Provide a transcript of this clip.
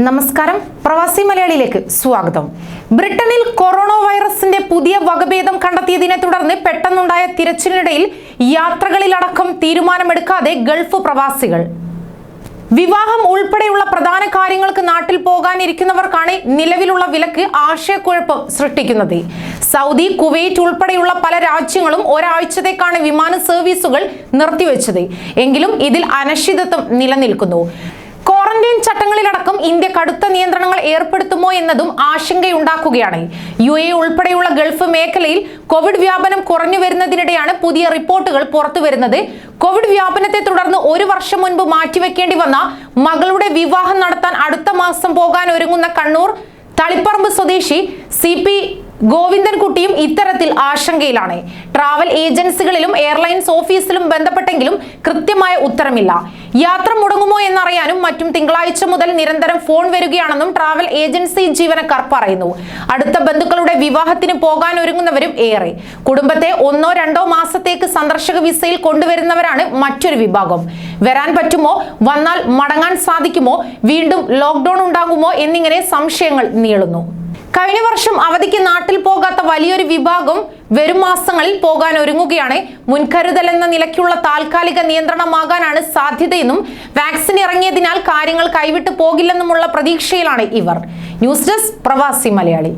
നമസ്കാരം. പ്രവാസി മലയാളിയിലേക്ക് സ്വാഗതം. ബ്രിട്ടനിൽ കൊറോണ വൈറസിന്റെ പുതിയ വകഭേദം കണ്ടെത്തിയതിനെ തുടർന്ന് പെട്ടെന്നുണ്ടായ തിരച്ചിലിനിടയിൽ യാത്രകളിലടക്കം തീരുമാനമെടുക്കാതെ ഗൾഫ് പ്രവാസികൾ. വിവാഹം ഉൾപ്പെടെയുള്ള പ്രധാന കാര്യങ്ങൾക്ക് നാട്ടിൽ പോകാനിരിക്കുന്നവർക്കാണ് നിലവിലുള്ള വിലക്ക് ആശയക്കുഴപ്പം സൃഷ്ടിക്കുന്നത്. സൗദി കുവൈറ്റ് ഉൾപ്പെടെയുള്ള പല രാജ്യങ്ങളും ഒരാഴ്ചത്തേക്കാണ് വിമാന സർവീസുകൾ നിർത്തിവെച്ചത്. എങ്കിലും ഇതിൽ അനശ്ചിതത്വം നിലനിൽക്കുന്നു. ചട്ടങ്ങളിലടക്കം ഇന്ത്യ കടുത്ത നിയന്ത്രണങ്ങൾ ഏർപ്പെടുത്തുമോ എന്നതും ആശങ്കയുണ്ടാക്കുകയാണ്. യു എ ഉൾപ്പെടെയുള്ള ഗൾഫ് മേഖലയിൽ കോവിഡ് വ്യാപനം കുറഞ്ഞു വരുന്നതിനിടെയാണ് പുതിയ റിപ്പോർട്ടുകൾ പുറത്തു വരുന്നത്. കോവിഡ് വ്യാപനത്തെ തുടർന്ന് ഒരു വർഷം മുൻപ് മാറ്റിവെക്കേണ്ടി വന്ന മകളുടെ വിവാഹം നടത്താൻ അടുത്ത മാസം പോകാൻ ഒരുങ്ങുന്ന കണ്ണൂർ തളിപ്പറമ്പ് സ്വദേശി സി പി ഗോവിന്ദൻകുട്ടിയും ഇത്തരത്തിൽ ആശങ്കയിലാണ്. ട്രാവൽ ഏജൻസികളിലും എയർലൈൻസ് ഓഫീസിലും ബന്ധപ്പെട്ടെങ്കിലും കൃത്യമായ ഉത്തരമില്ല. യാത്ര മുടങ്ങുമോ എന്നറിയാനും മറ്റും തിങ്കളാഴ്ച മുതൽ നിരന്തരം ഫോൺ വരികയാണെന്നും ട്രാവൽ ഏജൻസി ജീവനക്കാർ പറയുന്നു. അടുത്ത ബന്ധുക്കളുടെ വിവാഹത്തിന് പോകാൻ ഒരുങ്ങുന്നവരും ഏറെ. കുടുംബത്തെ ഒന്നോ രണ്ടോ മാസത്തേക്ക് സന്ദർശക വിസയിൽ കൊണ്ടുവരുന്നവരാണ് മറ്റൊരു വിഭാഗം. വരാൻ പറ്റുമോ? വന്നാൽ മടങ്ങാൻ സാധിക്കുമോ? വീണ്ടും ലോക്ക്ഡൌൺ ഉണ്ടാകുമോ? എന്നിങ്ങനെ സംശയങ്ങൾ നീളുന്നു. കഴിഞ്ഞ വർഷം അവധിക്ക് നാട്ടിൽ പോകാത്ത വലിയൊരു വിഭാഗം വരും മാസങ്ങളിൽ പോകാൻ ഒരുങ്ങുകയാണ്. മുൻകരുതൽ എന്ന നിലയ്ക്കുള്ള താൽക്കാലിക നിയന്ത്രണമാകാനാണ് സാധ്യതയെന്നും വാക്സിൻ ഇറങ്ങിയതിനാൽ കാര്യങ്ങൾ കൈവിട്ടു പോകില്ലെന്നുമുള്ള പ്രതീക്ഷയിലാണ് ഇവർ. ന്യൂസ് ഡെസ്ക് പ്രവാസി മലയാളി.